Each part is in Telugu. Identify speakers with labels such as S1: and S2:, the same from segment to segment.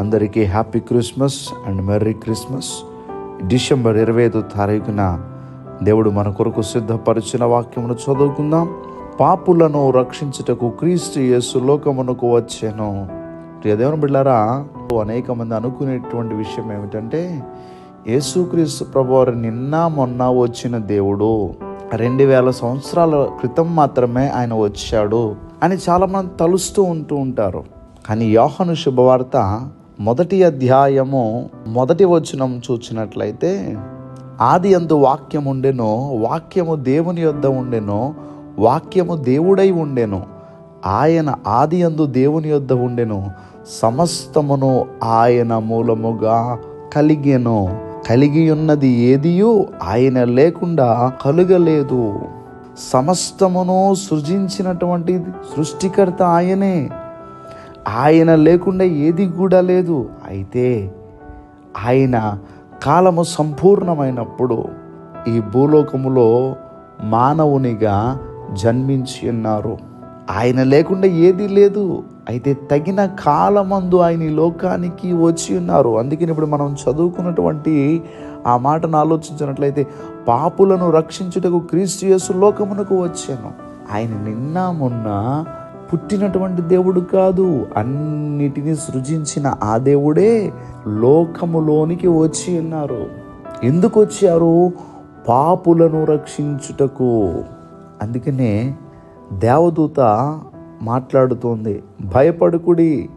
S1: అందరికీ happy Christmas and merry Christmas. December ఇరవై ఐదో తారీఖున దేవుడు మన కొరకు సిద్ధపరిచిన వాక్యమును చదువుకుందాం. పాపులను రక్షించుటకు క్రీస్తు యేసు లోకమునకు వచ్చాను. ప్రియ దేవుని బిళ్ళారా అనేక మంది అనుకునేటువంటి విషయం ఏమిటంటే యేసుక్రీస్తు ప్రభువారు నిన్న మొన్న వచ్చిన దేవుడు రెండు వేల సంవత్సరాల క్రితం మాత్రమే ఆయన వచ్చాడు అని చాలామంది తలుస్తూ ఉంటూ ఉంటారు. కానీ యోహను శుభవార్త మొదటి అధ్యాయము మొదటి వచనం చూచినట్లయితే ఆది అందు వాక్యం ఉండెను వాక్యము దేవుని యొద్ద ఉండెను వాక్యము దేవుడై ఉండెను ఆయన ఆది అందు దేవుని యొద్ద ఉండెను సమస్తమును ఆయన మూలముగా కలిగెను. కలిగి ఉన్నది ఏదియు? ఆయన లేకుండా కలుగలేదు. సమస్తమును సృజించినటువంటి సృష్టికర్త ఆయనే. ఆయన లేకుండా ఏది కూడా లేదు. అయితే ఆయన కాలము సంపూర్ణమైనప్పుడు ఈ భూలోకములో మానవునిగా జన్మించి ఉన్నారు. ఆయన లేకుండా ఏది లేదు. అయితే తగిన కాలమందు ఆయన ఈ లోకానికి వచ్చి ఉన్నారు. అందుకని ఇప్పుడు మనం చదువుకున్నటువంటి ఆ మాటను ఆలోచించినట్లయితే పాపులను రక్షించుటకు క్రీస్తు యేసు లోకమునకు వచ్చాను. ఆయన నిన్న మొన్న పుట్టినటువంటి దేవుడు కాదు. అన్నిటినీ సృజించిన ఆ దేవుడే లోకములోనికి వచ్చి ఉన్నారు. ఎందుకు వచ్చారు? పాపులను రక్షించుటకు. అందుకనే దేవదూత మాట్లాడుతోంది. భయపడుకుడి.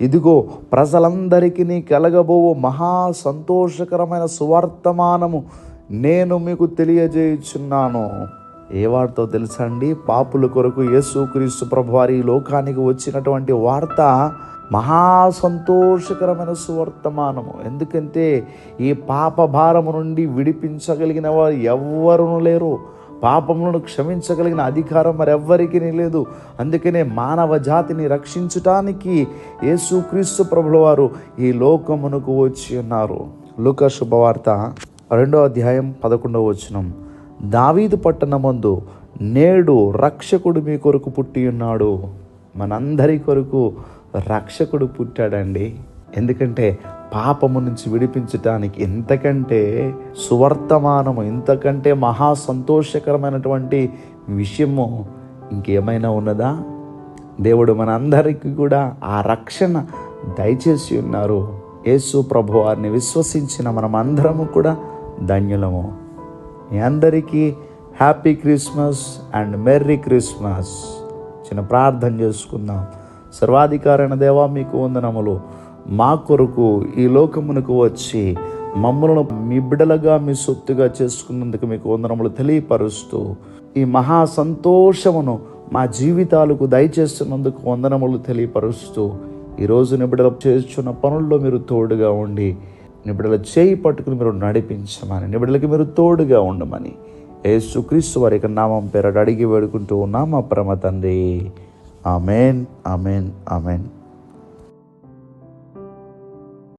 S1: ఇదిగో ప్రజలందరికీ కలగబో మహా సంతోషకరమైన సువర్తమానము నేను మీకు తెలియజేయుచున్నాను. ఏ వార్తో తెలుసా అండి? పాపుల కొరకు యేసుక్రీస్తు ప్రభువారి ఈ లోకానికి వచ్చినటువంటి వార్త మహా సంతోషకరమైన సువర్తమానము. ఎందుకంటే ఈ పాప భారము నుండి విడిపించగలిగిన వారు ఎవ్వరూ లేరు. పాపములను క్షమించగలిగిన అధికారం మరెవ్వరికీ లేదు. అందుకనే మానవ జాతిని రక్షించటానికి యేసుక్రీస్తు ప్రభుల వారు ఈ లోకమునకు వచ్చి ఉన్నారు. లూకా శుభవార్త రెండో అధ్యాయం పదకొండవ వచనం. దావీదు పట్టణమందు నేడు రక్షకుడు మీ కొరకు పుట్టి ఉన్నాడు. మనందరి కొరకు రక్షకుడు పుట్టాడండి. ఎందుకంటే పాపము నుంచి విడిపించటానికి ఎంతకంటే సువర్తమానము ఇంతకంటే మహా సంతోషకరమైనటువంటి విషయము ఇంకేమైనా ఉన్నదా? దేవుడు మనందరికీ కూడా ఆ రక్షణ దయచేసి ఉన్నారు. యేసు ప్రభు వారిని విశ్వసించిన మనమందరము కూడా ధన్యులము. మీ అందరికీ happy Christmas and merry Christmas. చిన్న ప్రార్థన చేసుకుందాం. సర్వాధికారైన దేవా మీకు వందనములు. మా కొరకు ఈ లోకమునకు వచ్చి మమ్మలను మీ బిడలుగా మీ సొత్తుగా చేసుకున్నందుకు మీకు వందనములు తెలియపరుస్తూ ఈ మహా సంతోషమును మా జీవితాలకు దయచేస్తున్నందుకు వందనములు తెలియపరుస్తూ ఈరోజు నిబిడల చేస్తున్న పనుల్లో మీరు తోడుగా ఉండి నిబిడల చేయి పట్టుకుని మీరు నడిపించమని నిబిడలకి మీరు తోడుగా ఉండమని యేసుక్రీస్తు వారి యొక్క నామం పేరడు అడిగి వేడుకుంటూ ఉన్నాం మా పరమ తండ్రి. Amen amen amen.